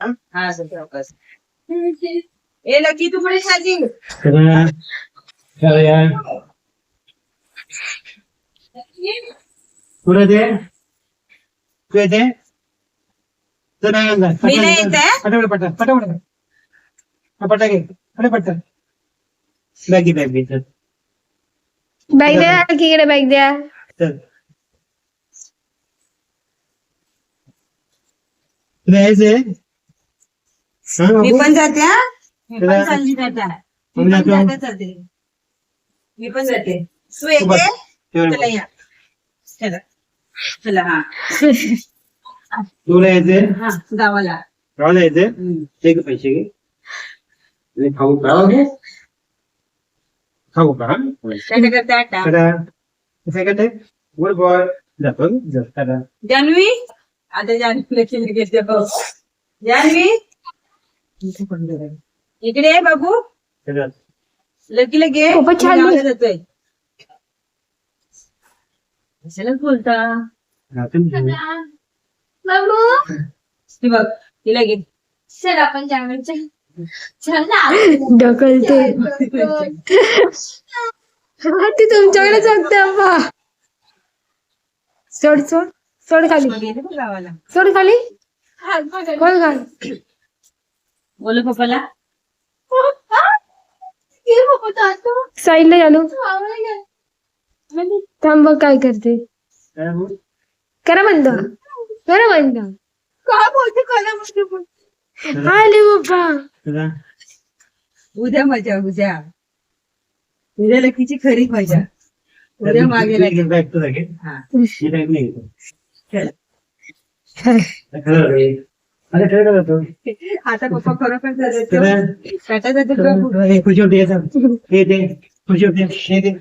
હા સર ચોક્કસ એ લખી તું પડે સાજી पुढे दे पुढे दे मीना येत आहे पटापट पटा पटापट हा पटा घे पटा पटा बॅगी बॅग घे चल बॅग द्या इकडे बॅग द्या चल तुला यायचंय मी? पण जाते हा? मी पण चला. चालली जाते. मी मी पण जातो. मी पण जाते. तू. येते चला. या. चला. चला हा. तुला हा गावाला. गावाला हम्म. ते पैसे घे. आणि खाऊ का? खाऊ का? काय करते आता तर सेकंड आहे गुड बॉय जातो जा, चला. जान्हवी? आता जान्हवीला केली बघ. जान्हवी? इकडे ये बाबू. घे खूपच छान जातोय. कशालाच बोलता? हा, तुम्ही- बाबू. ती बघ तिला घे चल आपण ढकलते. ती तुमच्याकडे जगते अप्पा. सोड सोड. सोड खाली. गेले बघ गावाला. सोड खाली. कोण खाल. बोल पप्पाला? साईडला चालू थांब काय करते? करा बंद. करा बंद. काय बोलते कला आले बाप्पा चला. उद्या मजा उद्या. उद्या लकीची खरी मजा. उद्या मागे लागेल. बॅग तुझा घे. हा. ही. खरं रे. अरे ठेव का जातो आता पप्पा खरोखर चला. जातो काटा जातो चला. का पुढं? हे खुशी होती हे सांग. हे दे खुशी होती हे दे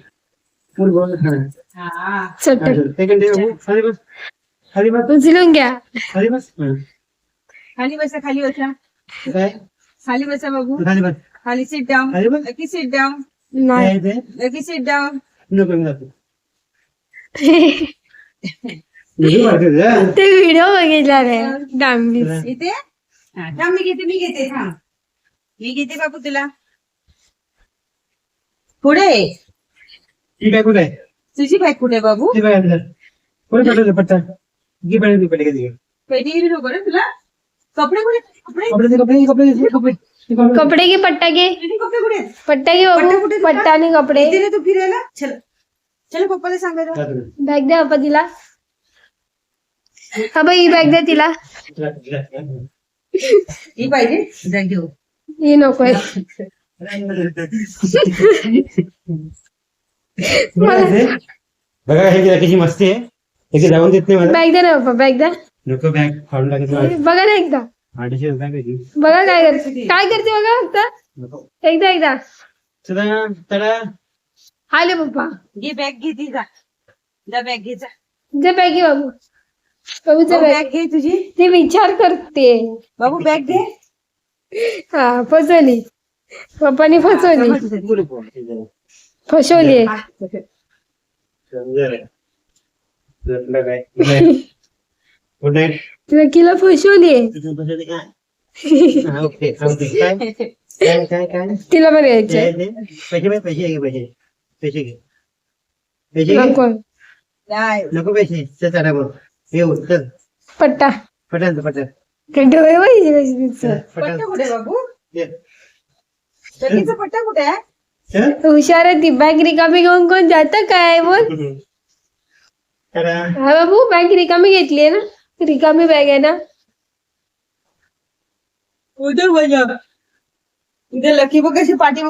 बोल बोल हा. हा चट सेकंड डे बाबू. खाली बस खाली बस उचलून घ्या खाली बस हा. खाली बसा खाली बसा काय खाली बसा बाबू तू खाली बस खाली सीट डाऊन खाली बस लकी ते व्हिडिओ बघितला रे डांबीस इथे थांब मी घेते मी घेते थांब मी घेते बापू तुला पुढे ठीक आहे कुठे तुझी बाईक कुठे बाबू कुठे पेटवलं पट्टा घे पेटवली पेटी कधी पेटी गेली नको रे तुला कपडे कुठे कपडे कपडे कपडे कपडे कपडे कपडे घे पट्टा घे कपडे कुठे पट्टा घे बाबू पट्टा आणि कपडे तू फिरायला चल चल पप्पाला सांगायला बॅग दे पप्पा तिला हा बाई ही बॅग द्या तिला. ही? पाहिजे जा घेऊ ही? नकोय बघा हे किती मस्ती आहे हे जाऊन देत नाही मला बॅग द्या ना बाबा बॅग द्या नको बॅग फाडून बघा ना एकदा अडीचशे रुपये पाहिजे. बघा काय करते काय करते बघा नको. एकदा एकदा चला चला। आले पप्पा घे बॅग घे ती जा। जा बॅग घे जा। जे बॅग घे बाबू। बाबूचा बॅग बॅग घे तुझी. ते विचार करते. बाबू बॅग घे. हा फसवली. पप्पानी फसवली. फसवली लकीला फसवली तुझं बसत काय हा, ओके. ओके काय? काय काय काय? तिला पण यायचे काय ते? पैसे घे पैसे घे पैसे. पैसे घे. पैसे घे. नको नको पैसे. पट्टा. डोळे. पट्टा कुठे बाबू? पट्टा कुठे आहे? हुशार आहे ती. बॅग रिकामी घेऊन कोण जात काय बोल? हा बाबू बॅग रिकामी घेतली आहे ना? रिकामी बॅग आहे ना? उद्या उद्या लकी बघ कशी पाठी